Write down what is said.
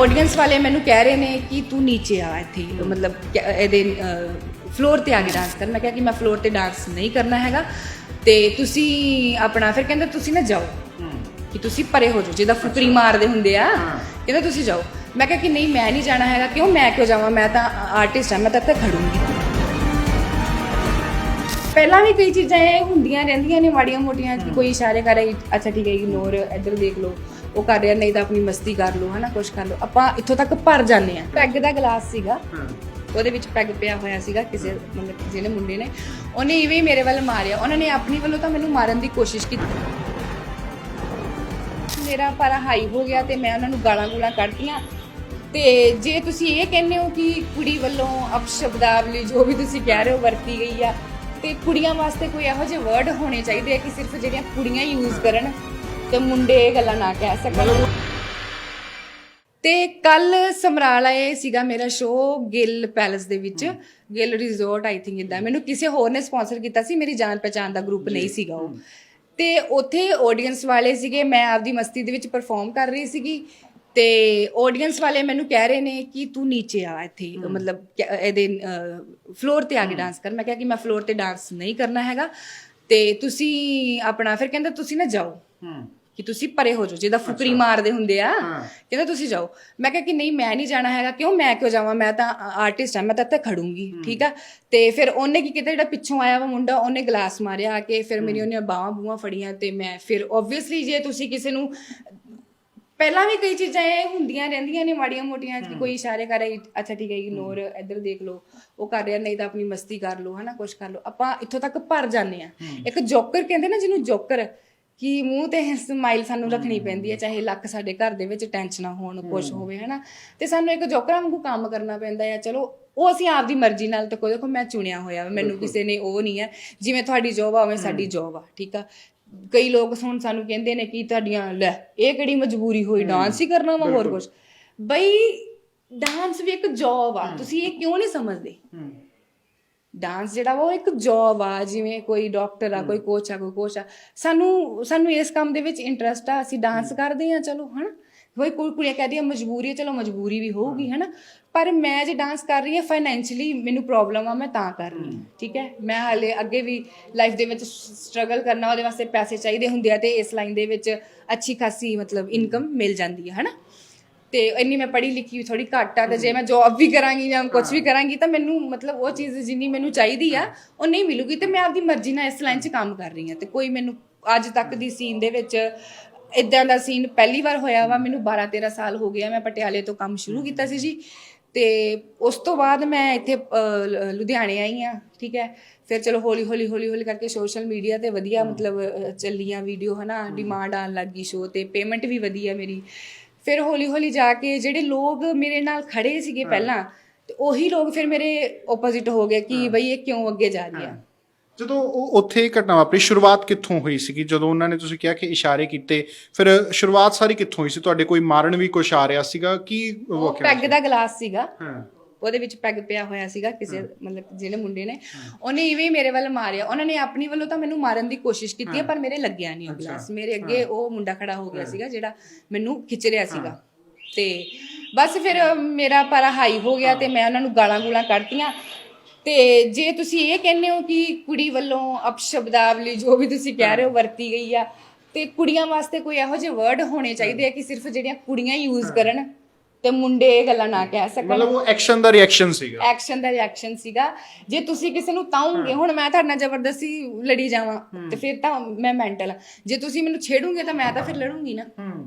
Audience ਵਾਲੇ ਮੈਨੂੰ ਕਹਿ ਰਹੇ ਨੇ ਕਿ ਤੂੰ ਨੀਚੇ ਆ ਇੱਥੇ। ਮਤਲਬ ਇਹਦੇ ਫਲੋਰ ਤੇ ਆ ਕੇ ਡਾਂਸ ਕਰ ਮੈਂ ਕਿਹਾ ਕਿ ਮੈਂ ਫਲੋਰ ਤੇ ਡਾਂਸ ਨਹੀਂ ਕਰਨਾ ਹੈਗਾ। ਤੇ ਤੁਸੀਂ ਆਪਣਾ ਫਿਰ ਕਹਿੰਦੇ ਤੁਸੀਂ ਨਾ ਜਾਓ। ਕਿ ਤੁਸੀਂ ਪਰੇ ਹੋ ਜਾਓ। ਜਿਹਦਾ ਫੁਕਰੀ ਮਾਰਦੇ ਹੁੰਦੇ ਆ ਕਹਿੰਦੇ ਤੁਸੀਂ ਜਾਓ। ਮੈਂ ਕਿਹਾ ਕਿ ਨਹੀਂ ਮੈਂ ਨਹੀਂ ਜਾਣਾ ਹੈਗਾ। ਕਿਉਂ ਮੈਂ ਕਿਉਂ ਜਾਵਾਂ? ਮੈਂ ਤਾਂ ਆਰਟਿਸਟ ਹਾਂ ਮੈਂ ਤਾਂ ਇੱਥੇ ਖੜੂੰਗੀ। ਪਹਿਲਾਂ ਵੀ ਕਈ ਚੀਜ਼ਾਂ ਇਹ ਹੁੰਦੀਆਂ ਰਹਿੰਦੀਆਂ ਨੇ ਮਾੜੀਆਂ ਮੋਟੀਆਂ ਕੋਈ ਇਸ਼ਾਰੇ ਕਰ ਅੱਛਾ ਠੀਕ ਹੈ ਇਗਨੋਰ ਇੱਧਰ ਦੇਖ ਲਓ। ਉਹ ਕਰ ਰਿਹਾ ਨਹੀਂ ਤਾਂ ਆਪਣੀ ਮਸਤੀ ਕਰ ਲਓ ਹਨਾ ਕੁਛ ਕਰ ਲਓ। ਆਪਾਂ ਇੱਥੋਂ ਤੱਕ ਭਰ ਜਾਂਦੇ ਆ ਪੈਗ ਦਾ ਗਲਾਸ ਸੀਗਾ। ਉਹਦੇ ਵਿੱਚ ਪੈਗ ਪਿਆ ਹੋਇਆ ਸੀਗਾ ਕਿਸੇ ਮਤਲਬ ਜਿਹਨੇ ਮੁੰਡੇ ਨੇ। ਉਹਨੇ ਇਵੇਂ ਹੀ ਮੇਰੇ ਵੱਲ ਮਾਰਿਆ। ਉਹਨਾਂ ਨੇ ਆਪਣੀ ਵੱਲੋਂ ਤਾਂ ਮੈਨੂੰ ਮਾਰਨ ਦੀ ਕੋਸ਼ਿਸ਼ ਕੀਤੀ। ਮੇਰਾ ਪਾਰਾ ਹਾਈ ਹੋ ਗਿਆ ਤੇ ਮੈਂ ਉਹਨਾਂ ਨੂੰ ਗਾਲਾਂ ਗੂਲਾਂ ਕੱਢਤੀਆਂ। ਤੇ ਜੇ ਤੁਸੀਂ ਇਹ ਕਹਿੰਦੇ ਹੋ ਕਿ ਕੁੜੀ ਵੱਲੋਂ ਅਪਸ਼ਬਦਾਵਲੀ ਜੋ ਵੀ ਤੁਸੀਂ ਕਹਿ ਰਹੇ ਹੋ ਵਰਤੀ ਗਈ ਆ ਤੇ ਕੁੜੀਆਂ ਵਾਸਤੇ ਕੋਈ ਇਹੋ ਜਿਹੇ ਵਰਡ ਹੋਣੇ ਚਾਹੀਦੇ ਆ ਕਿ ਸਿਰਫ ਜਿਹੜੀਆਂ ਕੁੜੀਆਂ ਯੂਜ਼ ਕਰਨ? ਤੇ ਮੁੰਡੇ ਇਹ ਗੱਲਾਂ ਨਾ ਕਹਿ ਸਕਣ। ਤੇ ਕੱਲ ਸਮਰਾਲਾ ਇਹ ਸੀਗਾ ਮੇਰਾ ਸ਼ੋਅ ਗਿੱਲ ਪੈਲੇਸ ਦੇ ਵਿੱਚ। ਗਿੱਲ ਰਿਜ਼ੋਰਟ ਆਈ ਥਿੰਕ ਇਦਾਂ ਮੈਨੂੰ ਕਿਸੇ ਹੋਰ ਨੇ ਸਪਾਂਸਰ ਕੀਤਾ ਸੀ ਮੇਰੀ ਜਾਣ ਪਛਾਣ ਦਾ ਗਰੁੱਪ ਨਹੀਂ ਸੀਗਾ ਉਹ। ਤੇ ਉੱਥੇ ਆਡੀਅנס ਵਾਲੇ ਸੀਗੇ ਮੈਂ ਆਪਦੀ ਮਸਤੀ ਦੇ ਵਿੱਚ ਪਰਫਾਰਮ ਕਰ ਰਹੀ ਸੀਗੀ। ਤੇ ਆਡੀਅנס ਵਾਲੇ ਮੈਨੂੰ ਕਹਿ ਰਹੇ ਨੇ ਕਿ ਤੂੰ ਨੀਚੇ ਆ ਇੱਥੇ ਮਤਲਬ ਇਹਦੇ ਫਲੋਰ ਤੇ ਆ ਕੇ ਡਾਂਸ ਕਰ ਮੈਂ ਕਿਹਾ ਕਿ ਮੈਂ ਫਲੋਰ ਤੇ ਡਾਂਸ ਨਹੀਂ ਕਰਨਾ ਹੈਗਾ। ਤੇ ਤੁਸੀਂ ਆਪਣਾ ਫਿਰ ਕਹਿੰਦਾ ਤੁਸੀਂ ਨਾ ਜਾਓ। ਕਿ ਤੁਸੀਂ ਪਰੇ ਹੋ ਜਾਓ। ਜਿਹਦਾ ਫੁਕਰੀ ਮਾਰਦੇ ਹੁੰਦੇ ਆ ਕਹਿੰਦੇ ਤੁਸੀਂ ਜਾਓ। ਮੈਂ ਕਿਹਾ ਕਿ ਨਹੀਂ ਮੈਂ ਨਹੀਂ ਜਾਣਾ ਹੈਗਾ। ਕਿਉਂ ਮੈਂ ਕਿਉਂ ਜਾਵਾਂ? ਮੈਂ ਤਾਂ ਆਰਟਿਸਟ ਹਾਂ ਮੈਂ ਤਾਂ ਇੱਥੇ ਖੜੂੰਗੀ ਠੀਕ ਆ? ਤੇ ਫਿਰ ਉਹਨੇ ਕੀ ਕੀਤਾ? ਜਿਹੜਾ ਪਿੱਛੋਂ ਆਇਆ ਵਾ ਮੁੰਡਾ ਉਹਨੇ ਗਲਾਸ ਮਾਰਿਆ ਆ ਕੇ ਫਿਰ ਮੇਰੀ ਉਹਨੇ ਬਾਹਾਂ ਬੂਹਾਂ ਫੜੀਆਂ ਤੇ ਮੈਂ ਫਿਰ ਆਬਵੀਅਸਲੀ ਜੇ ਤੁਸੀਂ ਕਿਸੇ ਨੂੰ ਪਹਿਲਾਂ ਵੀ ਕਈ ਚੀਜ਼ਾਂ ਇਹ ਹੁੰਦੀਆਂ ਰਹਿੰਦੀਆਂ ਨੇ ਮਾੜੀਆਂ ਮੋਟੀਆਂ ਕਿ ਕੋਈ ਇਸ਼ਾਰੇ ਕਰ ਰਹੀ ਅੱਛਾ ਠੀਕ ਹੈ ਇਗਨੋਰ ਇੱਧਰ ਦੇਖ ਲਓ ਉਹ ਕਰ ਰਿਹਾ ਨਹੀਂ ਤਾਂ ਆਪਣੀ ਮਸਤੀ ਕਰ ਲਓ ਹਨਾ ਕੁਛ ਕਰ ਲਓ। ਆਪਾਂ ਇੱਥੋਂ ਤੱਕ ਭਰ ਜਾਂਦੇ ਆ। ਇੱਕ ਜੋਕਰ ਕਹਿੰਦੇ ਨਾ ਜਿਹਨੂੰ ਜੋਕਰ ਕਿ ਮੂੰਹ ਤੇ ਸਮਾਈਲ ਸਾਨੂੰ ਰੱਖਣੀ ਪੈਂਦੀ ਹੈ ਚਾਹੇ ਲੱਕ ਸਾਡੇ ਘਰ ਦੇ ਵਿੱਚ ਟੈਨਸ਼ਨਾਂ ਹੋਣ ਕੁਝ ਹੋਵੇ ਹਨਾ। ਤੇ ਸਾਨੂੰ ਇੱਕ ਜੋਕਰਾਂ ਵਾਂਗੂ ਕੰਮ ਕਰਨਾ ਪੈਂਦਾ ਹੈ ਚਲੋ ਉਹ ਅਸੀਂ ਆਪਦੀ ਮਰਜ਼ੀ ਨਾਲ ਤੇ ਕੋਈ ਦੇਖੋ ਮੈਂ ਚੁਣਿਆ ਹੋਇਆ ਮੈਨੂੰ ਕਿਸੇ ਨੇ ਉਹ ਨਹੀਂ ਹੈ ਜਿਵੇਂ ਤੁਹਾਡੀ ਜੋਬ ਆ ਉਵੇਂ ਸਾਡੀ ਜੋਬ ਆ ਠੀਕ ਆ। ਕਈ ਲੋਕ ਹੁਣ ਸਾਨੂੰ ਕਹਿੰਦੇ ਨੇ ਕਿ ਤੁਹਾਡੀਆਂ ਲੈ ਇਹ ਕਿਹੜੀ ਮਜਬੂਰੀ ਹੋਈ ਡਾਂਸ ਹੀ ਕਰਨਾ ਵਾ ਹੋਰ ਕੁਝ ਬਈ ਡਾਂਸ ਵੀ ਇੱਕ ਜੋਬ ਆ ਤੁਸੀਂ ਇਹ ਕਿਉਂ ਨਹੀਂ ਸਮਝਦੇ? ਡਾਂਸ ਜਿਹੜਾ ਵਾ ਉਹ ਇੱਕ ਜੌਬ ਆ ਜਿਵੇਂ ਕੋਈ ਡਾਕਟਰ ਆ ਕੋਈ ਕੋਚ ਆ ਕੋਈ ਕੋਚ ਆ। ਸਾਨੂੰ ਸਾਨੂੰ ਇਸ ਕੰਮ ਦੇ ਵਿੱਚ ਇੰਟਰਸਟ ਆ ਅਸੀਂ ਡਾਂਸ ਕਰਦੇ ਆ ਚਲੋ ਹਨਾ? ਕੋਈ ਕੋਈ ਕੁੜੀਆਂ ਕਹਦੀ ਆ ਮਜਬੂਰੀ ਹੈ ਚਲੋ ਮਜਬੂਰੀ ਵੀ ਹੋਊਗੀ ਹਨਾ? ਪਰ ਮੈਂ ਜੇ ਡਾਂਸ ਕਰ ਰਹੀ ਹਾਂ ਫਾਈਨੈਂਸ਼ੀਅਲੀ ਮੈਨੂੰ ਪ੍ਰੋਬਲਮ ਆ ਮੈਂ ਤਾਂ ਕਰ ਰਹੀ ਹਾਂ ਠੀਕ ਹੈ? ਮੈਂ ਹਾਲੇ ਅੱਗੇ ਵੀ ਲਾਈਫ ਦੇ ਵਿੱਚ ਸਟਰਗਲ ਕਰਨਾ ਉਹਦੇ ਵਾਸਤੇ ਪੈਸੇ ਚਾਹੀਦੇ ਹੁੰਦੇ ਆ ਤੇ ਇਸ ਲਾਈਨ ਦੇ ਵਿੱਚ ਅੱਛੀ ਖਾਸੀ ਮਤਲਬ ਇਨਕਮ ਮਿਲ ਜਾਂਦੀ ਹੈ ਹਨਾ? ਤੇ ਇੰਨੀ ਮੈਂ ਪੜ੍ਹੀ ਲਿਖੀ ਥੋੜੀ ਘੱਟ ਆ ਤੇ ਜੇ ਮੈਂ ਜੌਬ ਵੀ ਕਰਾਂਗੀ ਜਾਂ ਕੁਝ ਵੀ ਕਰਾਂਗੀ ਤਾਂ ਮੈਨੂੰ ਮਤਲਬ ਉਹ ਚੀਜ਼ ਜਿੰਨੀ ਮੈਨੂੰ ਚਾਹੀਦੀ ਆ ਉਹ ਨਹੀਂ ਮਿਲੂਗੀ ਤੇ ਮੈਂ ਆਪਦੀ ਮਰਜ਼ੀ ਨਾਲ ਇਸ ਲਾਈਨ 'ਚ ਕੰਮ ਕਰ ਰਹੀ ਹਾਂ। ਤੇ ਕੋਈ ਮੈਨੂੰ ਅੱਜ ਤੱਕ ਦੀ ਸੀਨ ਦੇ ਵਿੱਚ ਇਦਾਂ ਦਾ ਸੀਨ ਪਹਿਲੀ ਵਾਰ ਹੋਇਆ ਵਾ ਮੈਨੂੰ 12 13 ਸਾਲ ਹੋ ਗਿਆ ਮੈਂ ਪਟਿਆਲੇ ਤੋਂ ਕੰਮ ਸ਼ੁਰੂ ਕੀਤਾ ਸੀ ਜੀ। ਤੇ ਉਸ ਤੋਂ ਬਾਅਦ ਮੈਂ ਇੱਥੇ ਲੁਧਿਆਣੇ ਆਈ ਆ ਠੀਕ ਹੈ। ਫਿਰ ਚਲੋ ਹੌਲੀ ਹੌਲੀ ਹੌਲੀ ਹੌਲੀ ਕਰਕੇ ਸੋਸ਼ਲ ਮੀਡੀਆ ਤੇ ਵਧੀਆ ਮਤਲਬ ਚੱਲੀਆਂ ਵੀਡੀਓ ਹਨਾ ਡਿਮਾਂਡ ਆਣ ਲੱਗੀ ਸ਼ੋ ਤੇ ਪੇਮੈਂਟ ਵੀ ਵਧੀਆ ਮੇਰੀ। ਫਿਰ ਹੌਲੀ ਹੌਲੀ ਜਾ ਕੇ ਜਿਹੜੇ ਲੋਕ ਮੇਰੇ ਨਾਲ ਖੜੇ ਸੀਗੇ ਪਹਿਲਾਂ ਤੇ ਉਹੀ ਲੋਕ ਫਿਰ ਮੇਰੇ ਆਪੋਜ਼ਿਟ ਹੋ ਗਏ ਕਿ ਬਈ ਇਹ ਕਿਉਂ ਅੱਗੇ ਜਾ ਰਹੀ ਆ। ਜਦੋਂ ਉਹ ਉੱਥੇ ਘਟਨਾ ਵਾਪਰੀ ਸ਼ੁਰੂਆਤ ਕਿੱਥੋਂ ਹੋਈ ਸੀਗੀ? ਜਦੋਂ ਉਹਨਾਂ ਨੇ ਤੁਸੀਂ ਕਿਹਾ ਕਿ ਇਸ਼ਾਰੇ ਕੀਤੇ ਫਿਰ ਸ਼ੁਰੂਆਤ ਸਾਰੀ ਕਿੱਥੋਂ ਹੋਈ ਸੀ? ਤੁਹਾਡੇ ਕੋਈ ਮਾਰਨ ਵੀ ਕੁਛ ਆ ਰਿਹਾ ਸੀਗਾ? ਕੀ ਉਹ ਪੈਗ ਦਾ ਗਲਾਸ ਸੀਗਾ। ਹਾਂ। ਉਹਦੇ ਵਿੱਚ ਪੈਗ ਪਿਆ ਹੋਇਆ ਸੀਗਾ ਕਿਸੇ ਮਤਲਬ ਜਿਹੜੇ ਮੁੰਡੇ ਨੇ ਉਹਨੇ ਇਵੇਂ ਹੀ ਮੇਰੇ ਵੱਲ ਮਾਰਿਆ। ਉਹਨਾਂ ਨੇ ਆਪਣੀ ਵੱਲੋਂ ਤਾਂ ਮੈਨੂੰ ਮਾਰਨ ਦੀ ਕੋਸ਼ਿਸ਼ ਕੀਤੀ ਹੈ ਪਰ ਮੇਰੇ ਲੱਗਿਆ ਨਹੀਂ ਉਹ ਗਲਾਸ। ਮੇਰੇ ਅੱਗੇ ਉਹ ਮੁੰਡਾ ਖੜਾ ਹੋ ਗਿਆ ਸੀਗਾ ਜਿਹੜਾ ਮੈਨੂੰ ਖਿੱਚ ਰਿਹਾ ਸੀਗਾ। ਤੇ ਬਸ ਫਿਰ ਮੇਰਾ ਪਾਰਾ ਹਾਈ ਹੋ ਗਿਆ ਤੇ ਮੈਂ ਉਹਨਾਂ ਨੂੰ ਗਾਲਾਂ ਗੂਲਾਂ ਕੱਢਤੀਆਂ। ਤੇ ਜੇ ਤੁਸੀਂ ਇਹ ਕਹਿੰਦੇ ਹੋ ਕਿ ਕੁੜੀ ਵੱਲੋਂ ਅਪਸ਼ਬਦਾਵਲੀ ਜੋ ਵੀ ਤੁਸੀਂ ਕਹਿ ਰਹੇ ਹੋ ਵਰਤੀ ਗਈ ਆ ਤੇ ਕੁੜੀਆਂ ਵਾਸਤੇ ਕੋਈ ਇਹੋ ਜਿਹੇ ਵਰਡ ਹੋਣੇ ਚਾਹੀਦੇ ਆ ਕਿ ਸਿਰਫ ਜਿਹੜੀਆਂ ਕੁੜੀਆਂ ਯੂਜ਼ ਕਰਨ? ਤੇ ਮੁੰਡੇ ਇਹ ਗੱਲਾਂ ਨਾ ਕਹਿ ਸਕਣ। ਮਤਲਬ ਉਹ ਐਕਸ਼ਨ ਦਾ ਰਿਐਕਸ਼ਨ ਸੀਗਾ। ਐਕਸ਼ਨ ਦਾ ਰਿਐਕਸ਼ਨ ਸੀਗਾ। ਜੇ ਤੁਸੀਂ ਕਿਸੇ ਨੂੰ ਤਾਉਂਗੇ ਹੁਣ ਮੈਂ ਤੁਹਾਡੇ ਨਾਲ ਜ਼ਬਰਦਸਤੀ ਲੜੀ ਜਾਵਾਂ ਤੇ ਫਿਰ ਤਾਂ ਮੈਂ ਮੈਂਟਲ ਜੇ ਤੁਸੀਂ ਮੈਨੂੰ ਛੇੜੋਗੇ ਤਾਂ ਮੈਂ ਤਾਂ ਫਿਰ ਲੜੂੰਗੀ ਨਾ।